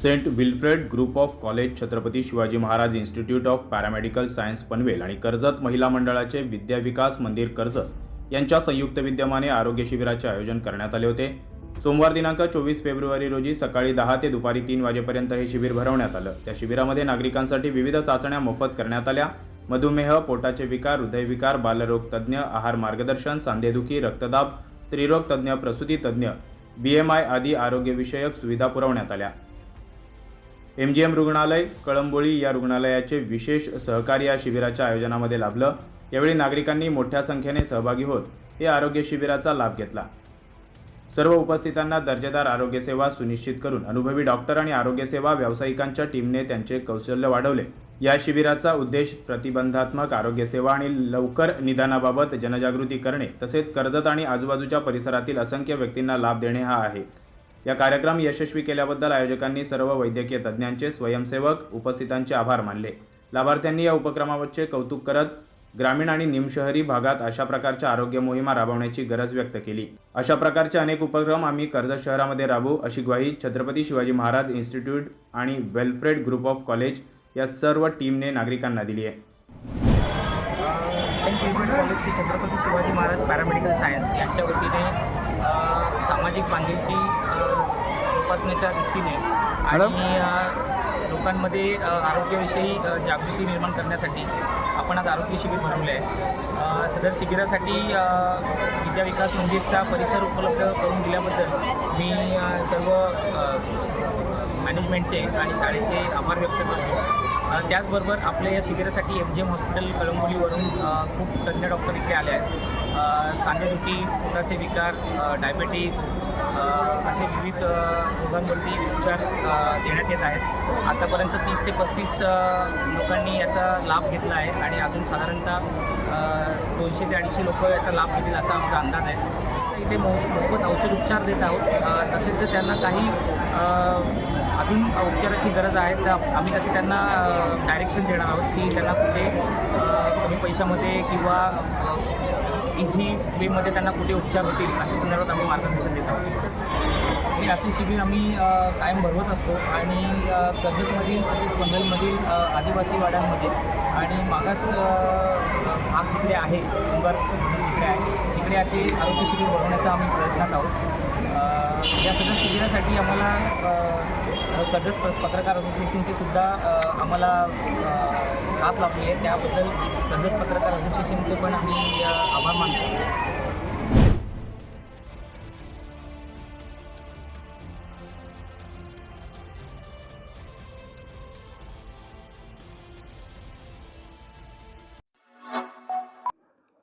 Saint Wilfred group of college Chhatrapati Shivaji Maharaj institute of paramedical science Panvel आणि कर्जत महिला मंडळाचे विद्या विकास मंदिर कर्जत यांच्या संयुक्त विद्यमाने आरोग्य शिबिराचे आयोजन करण्यात आले होते. सोमवार दिनांक चोवीस फेब्रुवारी रोजी सकाळी दहा ते दुपारी तीन वाजेपर्यंत हे शिबिर भरवण्यात आलं. त्या शिबिरामध्ये नागरिकांसाठी विविध चाचण्या मोफत करण्यात आल्या. मधुमेह पोटाचे विकार हृदयविकार बालरोग तज्ज्ञ आहार मार्गदर्शन सांधेदुखी रक्तदाब स्त्रीरोग तज्ज्ञ प्रसूती तज्ज्ञ बी एम आय आदी आरोग्यविषयक सुविधा पुरवण्यात आल्या. एम जी एम रुग्णालय कळंबोळी या रुग्णालयाचे विशेष सहकार्य या शिबिराच्या आयोजनामध्ये लाभलं. यावेळी नागरिकांनी मोठ्या संख्येने सहभागी होत हे आरोग्य शिबिराचा लाभ घेतला. सर्व उपस्थितांना दर्जेदार आरोग्यसेवा सुनिश्चित करून अनुभवी डॉक्टर आणि आरोग्यसेवा व्यावसायिकांच्या टीमने त्यांचे कौशल्य वाढवले. या शिबिराचा उद्देश प्रतिबंधात्मक आरोग्यसेवा आणि लवकर निदानाबाबत जनजागृती करणे तसेच कर्जत आणि आजूबाजूच्या परिसरातील असंख्य व्यक्तींना लाभ देणे हा आहे. या कार्यक्रम यशस्वी केल्याबद्दल आयोजकांनी सर्व वैद्यकीय तज्ज्ञांचे स्वयंसेवक उपस्थितांचे आभार मानले. लाभार्थ्यांनी या उपक्रमावरचे कौतुक करत ग्रामीण आणि निमशहरी भागात अशा प्रकारच्या आरोग्य मोहिमा राबवण्याची गरज व्यक्त केली. अशा प्रकारचे अनेक उपक्रम आम्ही कर्जत शहरामध्ये राबवू अशी ग्वाही छत्रपती शिवाजी महाराज इन्स्टिट्यूट आणि वेलफ्रेड ग्रुप ऑफ कॉलेज या सर्व टीमने नागरिकांना दिली आहे. सेंट विल्फ्रेड कॉलेजचे छत्रपती शिवाजी महाराज पॅरामेडिकल सायन्स यांच्या वतीने सामाजिक बांधिलकी अ, जोपासण्याच्या दृष्टीने आणि लोकांमध्ये आरोग्याविषयी जागृती निर्माण करण्यासाठी आपण आज आरोग्य शिबिर भरवले आहे सदर शिबिरासाठी अ, विद्या विकास मंदिरचा परिसर उपलब्ध करून दिल्याबद्दल मी सर्व मॅनेजमेंटचे आणि शाळेचे आभार व्यक्त करतो. त्याचबरोबर आपल्या या शिबिरासाठी एम जी एम हॉस्पिटल कळंबोलीवरून खूप तज्ज्ञ डॉक्टर इकडे आले आहेत. सांधेदुखी पोटाचे विकार डायबेटीस असे विविध रोगांवरती उपचार देण्यात येत आहेत. आतापर्यंत तीस ते पस्तीस लोकांनी याचा लाभ घेतला आहे आणि अजून साधारणतः दोनशे ते अडीचशे लोक याचा लाभ घेतील असा आमचा अंदाज आहे. इथे मो मोफत औषध उपचार देत आहोत. तसेच जर त्यांना काही अजून उपचाराची गरज आहे तर आम्ही तसे त्यांना डायरेक्शन देणार आहोत की त्यांना कुठे कमी पैशामध्ये किंवा इझी वेमध्ये त्यांना कुठे उपचार होतील अशा संदर्भात आम्ही मार्गदर्शन देत आहोत. हे असे शिबिर आम्ही कायम भरवत असतो आणि कर्जतमधील तसेच पनवेलमधील आदिवासी वाड्यांमध्ये आणि मागास भाग तिकडे आहे नंबर. जिकडे आहे. तिकडे असे आरोग्य शिबिर भरवण्याचा आम्ही प्रयत्नात आहोत. या सगळ्या शिबिरासाठी आम्हाला कर्जत प- पत्रकार असोसिएशनची सुद्धा आम्हाला साथ लाभली आहे. त्याबद्दल कर्जत पत्रकार असोसिएशनचे पण आम्ही आभार मानतो.